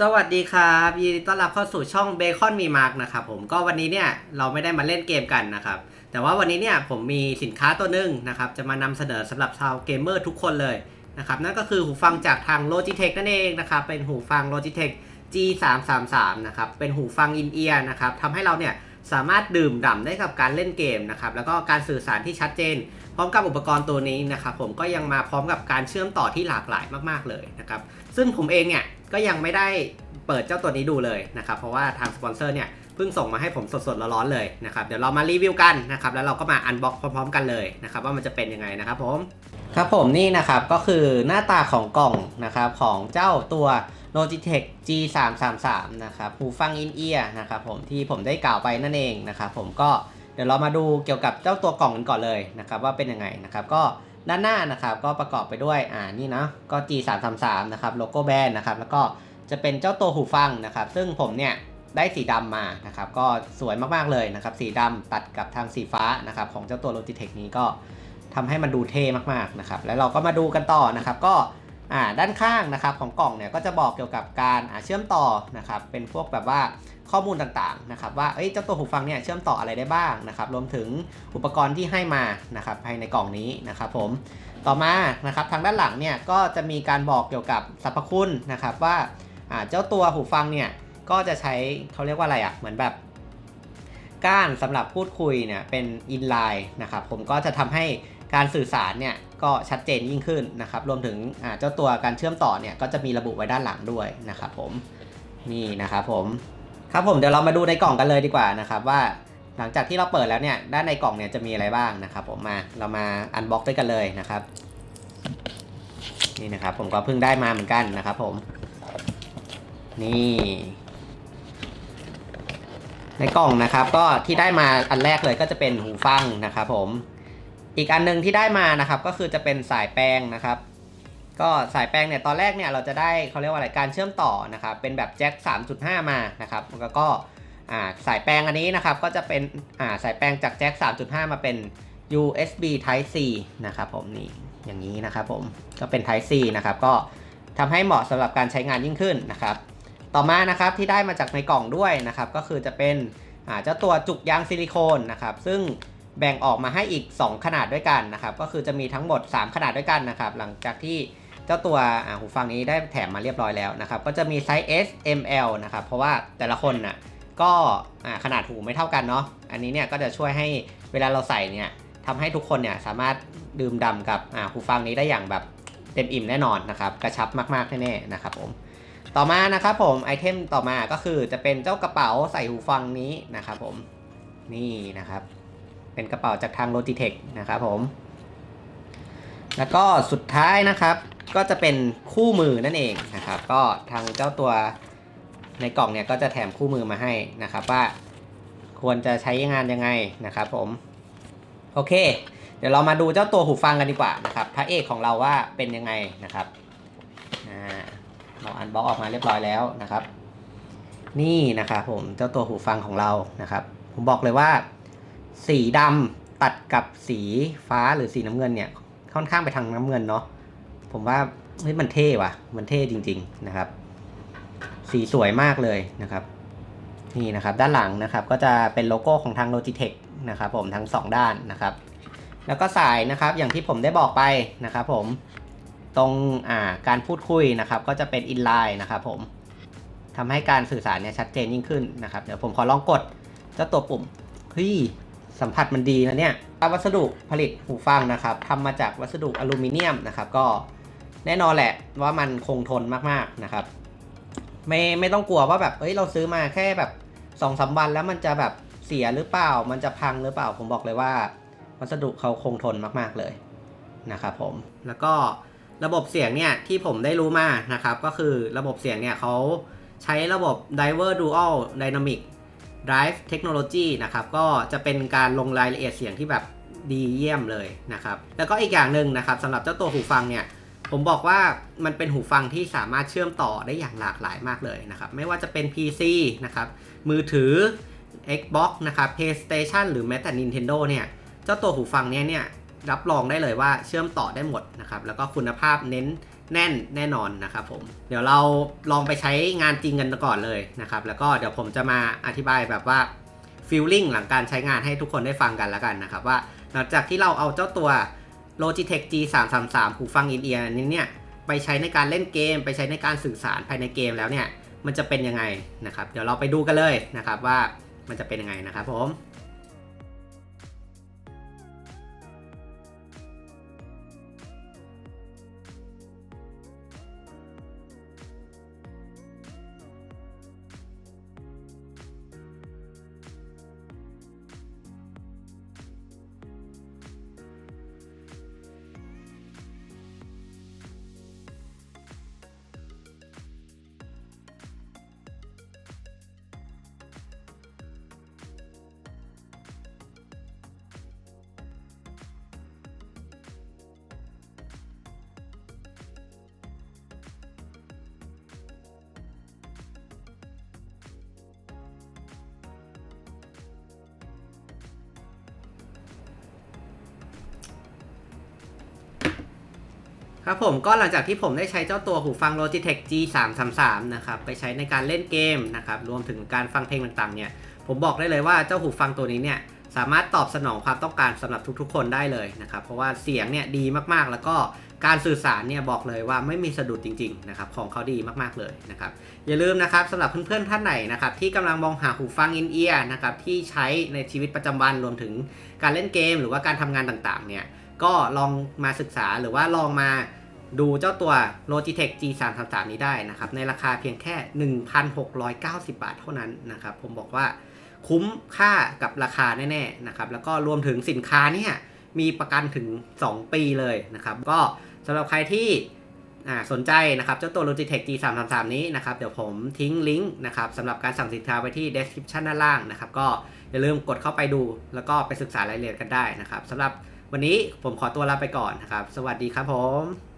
สวัสดีครับยินดีต้อนรับเข้าสู่ช่องเบคอนมีมาร์กนะครับผมก็วันนี้เนี่ยเราไม่ได้มาเล่นเกมกันนะครับ แต่ว่าวันนี้เนี่ยผมมีสินค้าตัวหนึ่งนะครับ จะมานำเสนอสำหรับชาวเกมเมอร์ทุกคนเลยนะครับ นั่นก็คือหูฟังจากทาง Logitech นั่นเองนะครับ เป็นหูฟัง Logitech G333 นะครับ เป็นหูฟังอินเอียร์นะครับทำให้เราเนี่ยสามารถดื่มด่ำได้กับการเล่นเกมนะครับ แล้วก็การสื่อสารที่ชัดเจน พร้อมกับอุปกรณ์ตัวนี้นะครับผมก็ยังมาพร้อมกับการเชื่อมต่อที่หลากหลายมาก ๆ เลยนะครับซึ่งผมเองเนี่ยก็ยังไม่ได้เปิดเจ้าตัวนี้ดูเลยนะครับเพราะว่าทางสปอนเซอร์เนี่ยเพิ่งส่งมาให้ผมสดๆร้อนๆเลยนะครับเดี๋ยวเรามารีวิวกันนะครับแล้วเราก็มาอันบ็อกพร้อมๆกันเลยนะครับว่ามันจะเป็นยังไงนะครับผมครับผมนี่นะครับก็คือหน้าตาของกล่องนะครับของเจ้าตัว Logitech G333 นะครับหูฟังอินเอียร์นะครับผมที่ผมได้กล่าวไปนั่นเองนะครับผมก็ เดี๋ยวเรามาดูเกี่ยวกับเจ้าตัวกล่องกันก่อนเลยนะครับว่าเป็นยังไงนะครับก็ด้านหน้านะครับก็ประกอบไปด้วยอ่านี่นะก็ G333 นะครับโลโก้แบรนด์นะครับแล้วก็จะเป็นเจ้าตัวหูฟังนะครับซึ่งผมเนี่ยได้สีดำมานะครับก็สวยมากๆเลยนะครับสีดำตัดกับทางสีฟ้านะครับของเจ้าตัว Logitech นี้ก็ทำให้มันดูเท่มากๆนะครับแล้วเราก็มาดูกันต่อนะครับก็ อ่าด้านข้างนะครับของกล่องเนี่ยก็จะบอกเกี่ยวกับการเชื่อมต่อนะครับเป็นพวกแบบว่าข้อมูลต่างๆนะครับว่าเจ้าตัวหูฟังเนี่ยเชื่อมต่ออะไรได้บ้างนะครับรวมถึงอุปกรณ์ที่ให้มานะครับภายในกล่องนี้นะครับผมต่อมานะครับทางด้านหลังเนี่ยก็จะมีการบอกเกี่ยวกับสรรพคุณนะครับว่าอ่าเจ้าตัวหูฟังเนี่ยก็จะใช้เขาเรียกว่าอะไรอะ่ะเหมือนแบบ ก้านสำหรับพูดคุยเนี่ยเป็นอินไลน์นะครับผมก็จะทำให้การสื่อสารเนี่ยก็ชัดเจนยิ่งขึ้นนะครับรวมถึงเจ้าตัวการเชื่อมต่อเนี่ยก็จะมีระบุไว้ด้านหลังด้วยนะครับผมนี่นะครับผมครับผมเดี๋ยวเรามาดูในกล่องกันเลยดีกว่านะครับว่าหลังจากที่เราเปิดแล้วเนี่ยด้านในกล่องเนี่ยจะมีอะไรบ้างนะครับผมมาเรามาอันบ็อกด้วยกันเลยนะครับนี่นะครับผมก็เพิ่งได้มาเหมือนกันนะครับผมนี่ ในกล่องนะครับก็ที่ได้มาอันแรกเลยก็จะเป็นหูฟังนะครับผมอีกอันหนึงที่ได้มานะครับก็คือจะเป็นสายแปลงนะครับ ก็สายแปลงเนี่ยตอนแรกเนี่ยเราจะได้เขาเรียกว่าอะไรการเชื่อมต่อนะครับเป็นแบบแจ็ค3.5 มานะครับแล้วก็อ่าสายแปลงอันนี้นะครับก็จะเป็นอ่าสายแปลงจากแจ็ค3.5 มาเป็น USB Type C นะครับผมนี่อย่างนี้นะครับผมก็เป็น Type C นะครับก็ทำให้เหมาะสำหรับการใช้งานยิ่งขึ้นนะครับ ต่อมานะครับที่ได้มาจากในกล่องด้วยนะครับก็คือจะเป็นเจ้าตัวจุกยางซิลิโคนนะครับซึ่งแบ่งออกมาให้อีก 2 ขนาดด้วยกันนะครับก็คือจะมีทั้งหมด 3 ขนาดด้วยกันนะครับหลังจากที่เจ้าตัวหูฟังนี้ได้แถมมาเรียบร้อยแล้วนะครับก็จะมีไซส์ S M L นะครับเพราะว่าแต่ละคนน่ะก็ขนาดหูไม่เท่ากันเนาะอันนี้เนี่ยก็จะช่วยให้เวลาเราใส่เนี่ยทำให้ทุกคนเนี่ยสามารถดื่มด่ำกับหูฟังนี้ได้อย่างแบบเต็มอิ่มแน่นอนนะครับกระชับมากๆแน่ๆนะครับผม ต่อมานะครับผมไอเทมต่อมาก็คือจะเป็นเจ้ากระเป๋าใส่หูฟังนี้นะครับผมนี่นะครับ เป็นกระเป๋าจากทาง Logitech นะครับผม แล้วก็สุดท้ายนะครับก็จะเป็นคู่มือนั่นเองนะครับ ก็ทางเจ้าตัวในกล่องเนี่ยก็จะแถมคู่มือมาให้นะครับ ว่าควรจะใช้งานยังไงนะครับผม โอเค เดี๋ยวเรามาดูเจ้าตัวหูฟังกันดีกว่านะครับ พระเอกของเราว่าเป็นยังไงนะครับ อันบ็อกออกมาเรียบร้อยแล้วนะครับ นี่นะครับผมเจ้าตัวหูฟังของเรานะครับ ผมบอกเลยว่า สีดำตัดกับสีฟ้าหรือสีน้ำเงินเนี่ย ค่อนข้างไปทางน้ำเงินเนาะผมว่าเฮ้ยมันเท่ว่ะ มันเท่จริง ๆนะครับ สีสวยมากเลยนะครับ นี่นะครับด้านหลังนะครับก็จะเป็นโลโก้ของทาง Logitech นะครับ ผมทั้งสองด้านนะครับ แล้วก็สายนะครับอย่างที่ผมได้บอกไปนะครับ ผม ตรงการพูดคุยนะครับ ก็จะเป็นอินไลน์นะครับผมทำให้การสื่อสารเนี่ยชัดเจนยิ่งขึ้นนะครับ เดี๋ยวผมขอลองกดเจ้าตัวปุ่มเฮ้ยสัมผัสมันดีนะเนี่ยวัสดุผลิตหูฟังนะครับทำมาจากวัสดุอลูมิเนียมนะครับ ก็แน่นอนแหละว่ามันคงทนมากๆนะครับ ไม่ไม่ต้องกลัวว่าแบบเอ้ยเราซื้อมาแค่แบบสองสามวันแล้วมันจะแบบเสียหรือเปล่า มันจะพังหรือเปล่าผมบอกเลยว่า วัสดุเขาคงทนมากๆเลยนะครับผมแล้วก็ ระบบเสียงเนี่ยที่ผมได้รู้มานะครับก็คือระบบเสียงเนี่ยเขาใช้ระบบ Diver Dual Dynamic Drive Technology นะครับก็จะเป็นการลงรายละเอียดเสียงที่แบบดีเยี่ยมเลยนะครับแล้วก็อีกอย่างหนึ่งนะครับสำหรับเจ้าตัวหูฟังเนี่ยผมบอกว่ามันเป็นหูฟังที่สามารถเชื่อมต่อได้อย่างหลากหลายมากเลยนะครับไม่ว่าจะเป็น PC นะครับมือถือ Xbox นะครับ PlayStation หรือแม้แต่ Nintendo เนี่ยเจ้าตัวหูฟังเนี้ยเนี่ย รับรองได้เลยว่าเชื่อมต่อได้หมดนะครับ แล้วก็คุณภาพเน้นแน่นแน่นอนนะครับผมเดี๋ยวเราลองไปใช้งานจริงกันก่อนเลยนะครับ แล้วก็เดี๋ยวผมจะมาอธิบายแบบว่าฟีลลิ่งหลังการใช้งานให้ทุกคนได้ฟังกันแล้วกันนะครับ ว่าหลังจากที่เราเอาเจ้าตัว Logitech G 3 3 3หูฟังอินเอียร์นี้เนี่ยไปใช้ในการเล่นเกม ไปใช้ในการสื่อสารภายในเกมแล้วเนี่ยมันจะเป็นยังไงนะครับ เดี๋ยวเราไปดูกันเลยนะครับว่ามันจะเป็นยังไงนะครับผม ครับผมก็หลังจากที่ผมได้ใช้เจ้าตัวหูฟัง Logitech G 3 3 3นะครับไปใช้ในการเล่นเกมนะครับรวมถึงการฟังเพลงต่างๆเนี่ยผมบอกได้เลยว่าเจ้าหูฟังตัวนี้เนี่ยสามารถตอบสนองความต้องการสำหรับทุกๆ คนได้เลยนะครับเพราะว่าเสียงเนี่ยดีมากๆ แล้วก็การสื่อสารเนี่ยบอกเลยว่าไม่มีสะดุดจริงๆนะครับของเขาดีมากๆเลยนะครับอย่าลืมนะครับสำหรับเพื่อนๆท่านไหนนะครับที่กำลังมองหาหูฟังอินเอียร์นะครับที่ใช้ในชีวิตประจำวันรวมถึงการเล่นเกม หรือว่าการทำงานต่างๆเนี่ย ก็ลองมาศึกษาหรือว่าลองมาดูเจ้าตัว Logitech G 3 3 3 นี้ได้นะครับ ในราคาเพียงแค่ 1,690 บาทเท่านั้นนะครับ ผมบอกว่าคุ้มค่ากับราคาแน่ๆนะครับ แล้วก็รวมถึงสินค้าเนี่ยมีประกันถึง 2 ปีเลยนะครับ ก็สำหรับใครที่สนใจนะครับ เจ้าตัว Logitech G 3 3 3 นี้นะครับ เดี๋ยวผมทิ้งลิงก์นะครับสำหรับการสั่งสินค้าไว้ที่ description ด้านล่างนะครับ ก็อย่าลืมกดเข้าไปดู แล้วก็ไปศึกษารายละเอียดกันได้นะครับสำหรับ วันนี้ผมขอตัวลาไปก่อนนะครับ สวัสดีครับผม